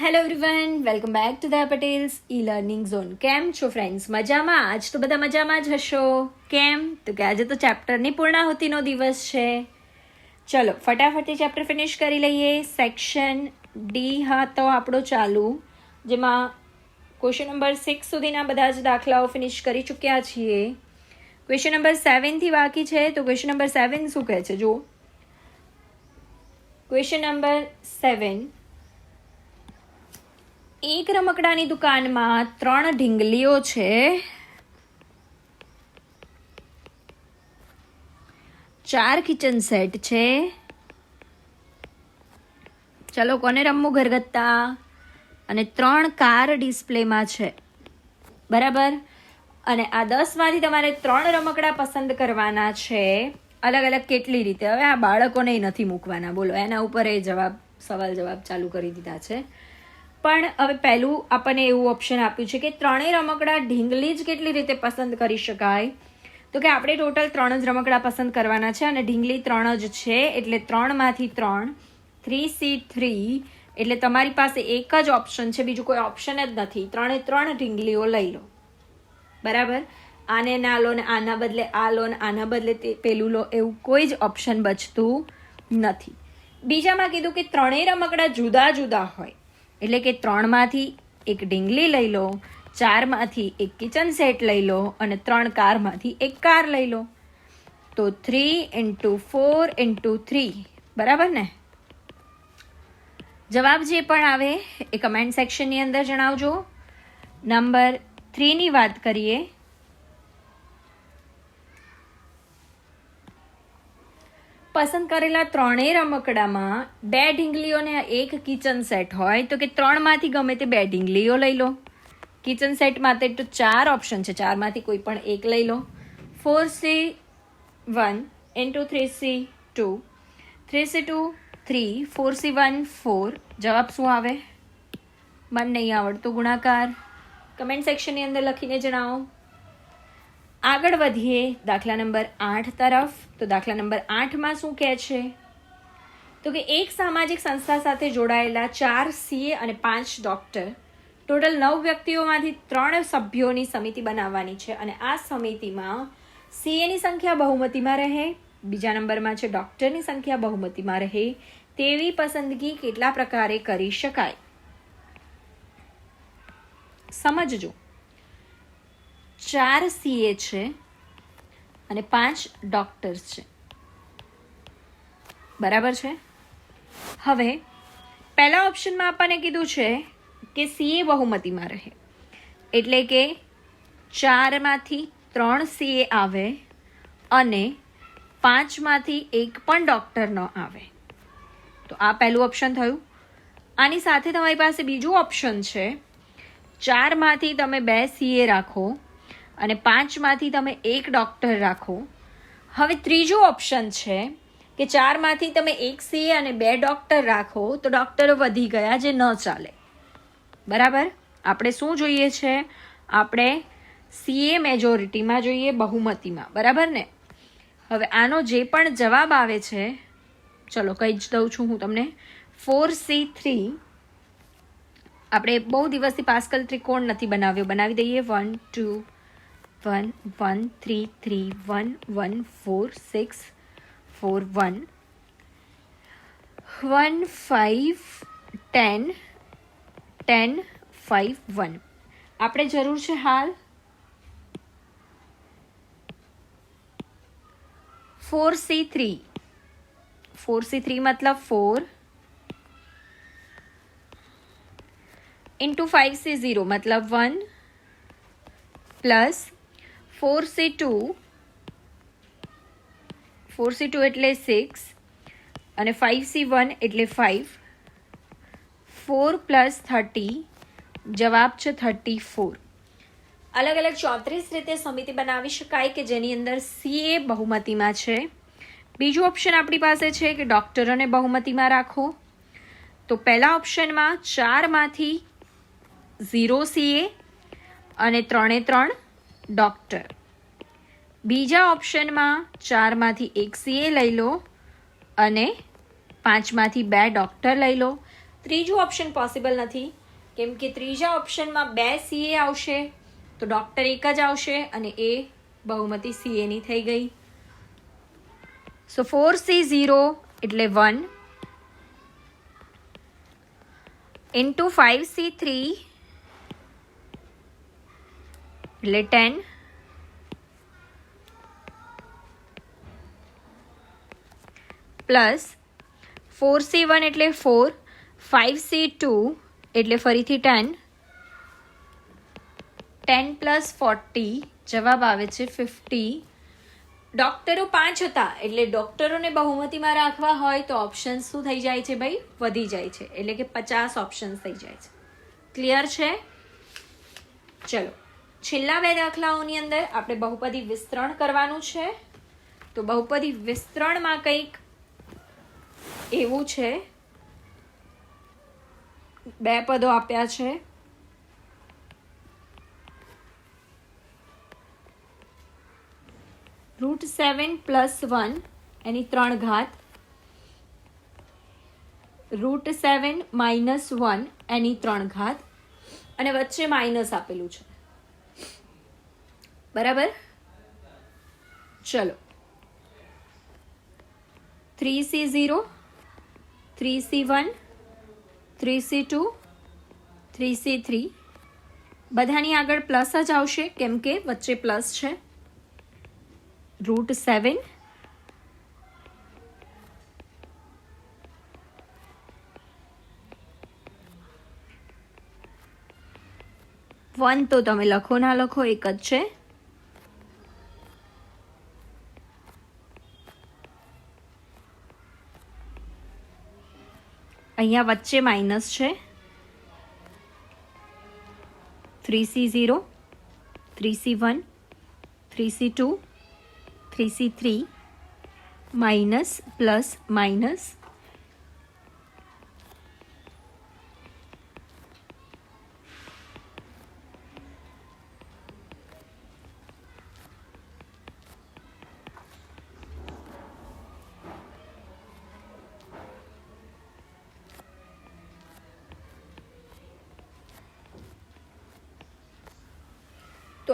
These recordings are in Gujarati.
Hello everyone welcome back to Daya Patels e learning zone કેમ છો ફ્રેન્ડ્સ મજામાં? આજ તો બધા મજામાં જ હશો. કેમ? તો કે આજે તો ચેપ્ટરની પૂર્ણાહુતિનો દિવસ છે. ચલો, ફટાફટથી ચેપ્ટર ફિનિશ કરી લઈએ. સેક્શન ડી હા તો આપણો ચાલુ, જેમાં ક્વેશ્ચન નંબર સિક્સ સુધીના બધા જ દાખલાઓ ફિનિશ કરી ચૂક્યા છીએ. ક્વેશ્ચન નંબર સેવનથી બાકી છે, તો ક્વેશ્ચન નંબર સેવન શું કહે છે? જુઓ. ક્વેશ્ચન નંબર સેવન એક રમકડાની દુકાનમાં ત્રણ ઢીંગલીઓ છે. ચાર કિચન સેટ છે. ચલો, કોને રમવું ઘરગથ્થા? અને ત્રણ કાર ડિસ્પ્લેમાં છે. બરાબર? અને આ દસમાંથી તમારે ત્રણ રમકડા પસંદ કરવાના છે. અલગ અલગ કેટલી રીતે? હવે આ બાળકોને નથી મૂકવાના. બોલો, એના ઉપર એ જવાબ, સવાલ જવાબ ચાલુ કરી દીધા છે. પણ હવે પહેલું આપણને એવું ઓપ્શન આપ્યું છે કે ત્રણેય રમકડા ઢીંગલી જ કેટલી રીતે પસંદ કરી શકાય? તો કે આપણે ટોટલ ત્રણ જ રમકડા પસંદ કરવાના છે અને ઢીંગલી ત્રણ જ છે, એટલે ત્રણમાંથી ત્રણ. થ્રી સી થ્રી એટલે તમારી પાસે એક જ ઓપ્શન છે, બીજું કોઈ ઓપ્શન જ નથી. ત્રણે ત્રણ ઢીંગલીઓ લઈ લો. બરાબર? આને ના લો ને આના બદલે આ લો ને આના બદલે તે પેલું લો, એવું કોઈ જ ઓપ્શન બચતું નથી. બીજામાં કીધું કે ત્રણેય રમકડા જુદા જુદા હોય. એટલે કે ત્રણમાંથી એક ડીંગલી લઈ લો, ચારમાંથી એક કિચન સેટ લઈ લો અને ત્રણ કારમાંથી એક કાર લઈ લો. તો three into four into three બરાબર ને? જવાબ જે પણ આવે એ કમેન્ટ સેક્શનની અંદર જણાવજો. નંબર થ્રીની વાત કરીએ. પસંદ કરેલા ત્રણેય રમકડામાં બે ઢીંગલીઓને એક કિચન સેટ હોય તો કે ત્રણમાંથી ગમે તે બે ઢીંગલીઓ લઈ લો. કિચન સેટ માટે તો ચાર ઓપ્શન છે. ચારમાંથી કોઈ પણ એક લઈ લો. Four C one into three C two three C two three four C one four જવાબ શું આવે? મને નહીં આવડતું. ગુણાકાર. કમેન્ટ સેક્શનની અંદર લખીને જણાવો. આગળ વધીએ દાખલા નંબર આઠ તરફ. તો દાખલા નંબર આઠમાં શું કહે છે? તો કે એક સામાજિક સંસ્થા સાથે જોડાયેલા ચાર સીએ અને પાંચ ડોક્ટર. ટોટલ નવ વ્યક્તિઓમાંથી ત્રણ સભ્યોની સમિતિ બનાવવાની છે અને આ સમિતિમાં સીએની સંખ્યા બહુમતીમાં રહે, બીજા નંબરમાં છે ડોક્ટરની સંખ્યા બહુમતીમાં રહે, તેવી પસંદગી કેટલા પ્રકારે કરી શકાય? સમજજો. ચાર સીએ છે અને પાંચ ડોક્ટર્સ છે. બરાબર છે? હવે, પહેલા ઓપ્શનમાં આપણને કીધું છે કે સીએ બહુમતીમાં રહે. એટલે કે ચારમાંથી ત્રણ સીએ આવે અને પાંચમાંથી એક પણ ડૉક્ટર ન આવે. તો આ પહેલું ઓપ્શન થયું. આની સાથે તમારી પાસે બીજું ઓપ્શન છે. ચારમાંથી તમે બે સીએ રાખો અને પાંચમાંથી તમે એક ડૉક્ટર રાખો. હવે ત્રીજું ઓપ્શન છે કે ચારમાંથી તમે એક સીએ અને બે ડૉક્ટર રાખો, તો ડૉક્ટરો વધી ગયા જે ન ચાલે. બરાબર? આપણે શું જોઈએ છે? આપણે સીએ મેજોરિટીમાં જોઈએ, બહુમતીમાં. બરાબર ને? હવે આનો જે પણ જવાબ આવે છે, ચલો કહી જ દઉં છું હું તમને. ફોર સી થ્રી આપણે બહુ દિવસથી પાસ્કલ ત્રિકોણ નથી બનાવ્યો. બનાવી દઈએ. One two one one three three one one four six four one one five ten ten five one આપણે જરૂર છે હાલ? Four C three four C three મતલબ four into five C zero મતલબ one plus four C two, four C two એટલે સિક્સ, અને ફાઇવ સી વન એટલે ફાઇવ ફોર પ્લસ થર્ટી, જવાબ છે થર્ટી ફોર. અલગ અલગ ચોત્રીસ રીતે સમિતિ બનાવી શકાય કે જેની અંદર સીએ બહુમતીમાં છે. બીજું ઓપ્શન આપણી પાસે છે કે ડૉક્ટરોને બહુમતીમાં રાખો. તો પહેલા ઓપ્શનમાં ચારમાંથી ઝીરો સીએ અને ત્રણે ત્રણ ડૉક્ટર. બીજા ઓપ્શનમાં ચારમાંથી એક સીએ લઈ લો અને પાંચમાંથી બે ડૉક્ટર લઈ લો. ત્રીજું ઓપ્શન પોસિબલ નથી. કેમ કે ત્રીજા ઓપ્શનમાં બે સીએ આવશે, તો ડૉક્ટર એક જ આવશે અને એ બહુમતી સીએની થઈ ગઈ. સો ફોર સી ઝીરો એટલે one into five C three એટલે ten plus four C one એટલે ફોર ફાઇવ સી ટુ એટલે ફરીથી ટેન ટેન પ્લસ ફોર્ટી જવાબ આવે છે ફિફ્ટી ડૉક્ટરો પાંચ હતા, એટલે ડૉક્ટરોને બહુમતીમાં રાખવા હોય તો ઓપ્શન્સ શું થઈ જાય છે ભાઈ? વધી જાય છે, એટલે કે પચાસ ઓપ્શન્સ થઈ જાય છે. ક્લિયર છે? ચલો. છેલ્લા બે દાખલાઓની અંદર આપણે બહુપદી વિસ્તરણ કરવાનું છે. તો બહુપદી વિસ્તરણમાં કંઈક એવું છે. બે પદો આપ્યા છે. રૂટ સેવન પ્લસ વન, એની ત્રણ ઘાત. રૂટ સેવન માઇનસ વન, એની ત્રણ ઘાત. અને વચ્ચે માઇનસ આપેલું છે. બરાબર? ચલો. Three C zero three C one three C two three C three બધાની આગળ પ્લસ જ આવશે કેમ કે વચ્ચે પ્લસ છે. રૂટ સેવન વન તો તમે લખો ના લખો એક જ છે. અહીંયા વચ્ચે માઇનસ છે. Three C zero three C one three C two three C three minus plus minus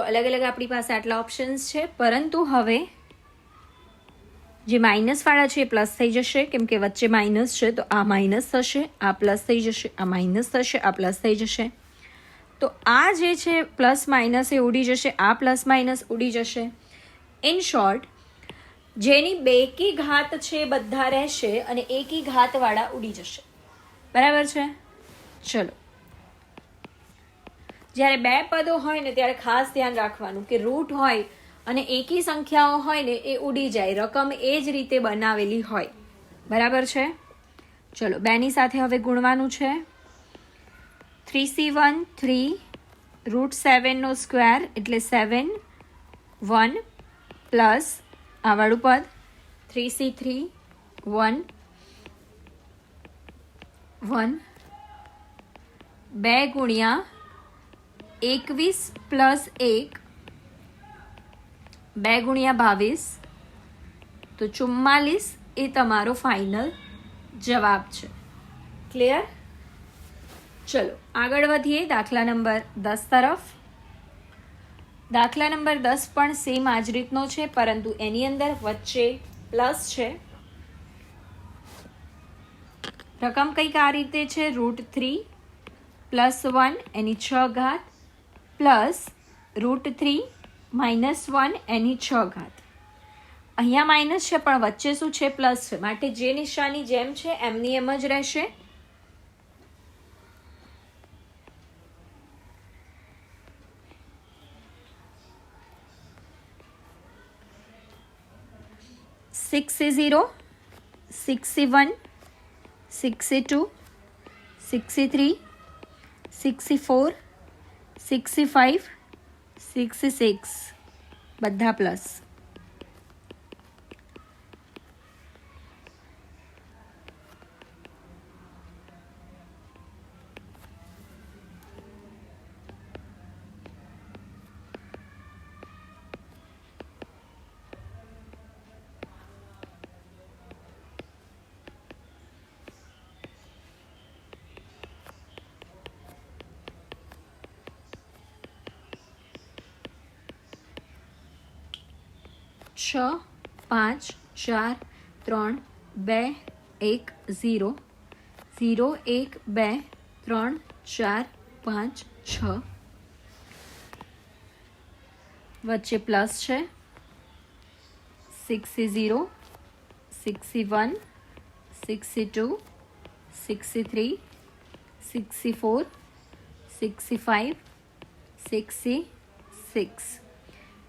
તો અલગ અલગ આપણી પાસે આટલા ઓપ્શન્સ છે. પરંતુ હવે જે માઇનસવાળા છે એ પ્લસ થઈ જશે. કેમ કે વચ્ચે માઇનસ છે, તો આ માઇનસ થશે, આ પ્લસ થઈ જશે, આ માઇનસ થશે, આ પ્લસ થઈ જશે. તો આ જે છે પ્લસ માઇનસ એ ઉડી જશે, આ પ્લસ માઇનસ ઉડી જશે. ઇન શોર્ટ જેની બેકી ઘાત છે બધા રહેશે અને એકી ઘાતવાળા ઉડી જશે. બરાબર છે? ચલો. જ્યારે બે પદો હોય ને ત્યારે ખાસ ધ્યાન રાખવાનું કે રૂટ હોય અને એકી સંખ્યાઓ હોય ને એ ઉડી જાય. રકમ એ જ રીતે બનાવેલી હોય. બરાબર છે? ચલો, બેની સાથે હવે ગુણવાનું છે. Three C one three root સેવનનો square એટલે સેવન વન પ્લસ આવાળું પદ. Three C three one one બે ગુણ્યા એકવીસ પ્લસ એક, બે ગુણ્યા બાવીસ, તો ચુમ્માલીસ એ તમારો ફાઇનલ જવાબ છે. ક્લિયર ચલો, આગળ વધીએ દાખલા નંબર દસ તરફ. દાખલા નંબર દસ પણ સેમ આ જ રીતનો છે, પરંતુ એની અંદર વચ્ચે પ્લસ છે. રકમ કંઈક આ રીતે છે રૂટ થ્રી પ્લસ વન એની છ ઘાત plus root three minus one એની છ ઘાત. અહીંયા માઇનસ છે, પણ વચ્ચે શું છે? પ્લસ છે. માટે જે નિશાની જેમ છે, એમની એમ જ રહેશે. Six zero six C one six C two six C three six C four six C five six C six બધા પ્લસ છ, પાંચ, ચાર, ત્રણ, બે, એક, ઝીરો. ઝીરો, એક, બે, ત્રણ, ચાર, પાંચ, છ. વચ્ચે પ્લસ છે. Six C zero, six C one, six C two, six C three, six C four, six C five six C six.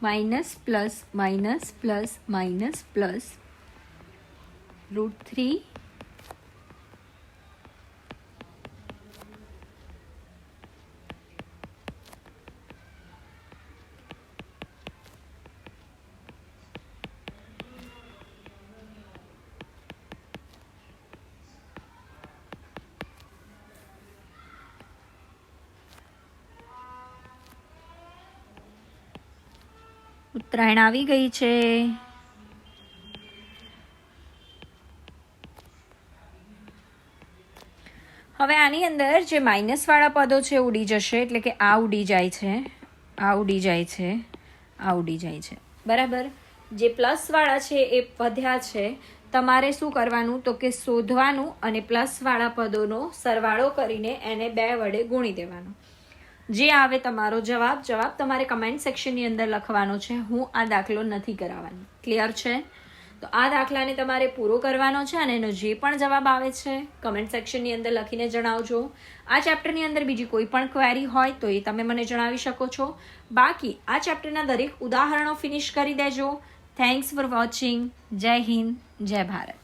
minus plus minus plus minus plus root 3 Uttarayan આવી ગઈ છે. હવે આની અંદર જે માઇનસવાળા પદો છે ઉડી જશે, એટલે કે આ ઉડી જાય છે. આ ઉડી જાય છે. આ ઉડી જાય છે. બરાબર? જે પ્લસવાળા છે, એ વધ્યા છે. તમારે શું કરવાનું? તો કે શોધવાનું અને પ્લસવાળા પદોનો સરવાળો કરીને એને બે વડે ગુણી દેવાનું. જે આવે તમારો જવાબ જવાબ તમારે કમેન્ટ સેક્શનની અંદર લખવાનો છે. હું આ દાખલો નથી કરાવવાનો. ક્લિયર છે? તો આ દાખલાને તમારે પૂરો કરવાનો છે અને એનો જે પણ જવાબ આવે છે કમેન્ટ સેક્શનની અંદર લખીને જણાવજો. આ ચેપ્ટરની અંદર બીજી કોઈ પણ ક્વેરી હોય તો એ તમે મને જણાવી શકો છો. બાકી આ ચેપ્ટરના દરેક ઉદાહરણો ફિનિશ કરી દેજો. થેન્ક્સ ફોર વોચિંગ જય હિન્દ, જય ભારત.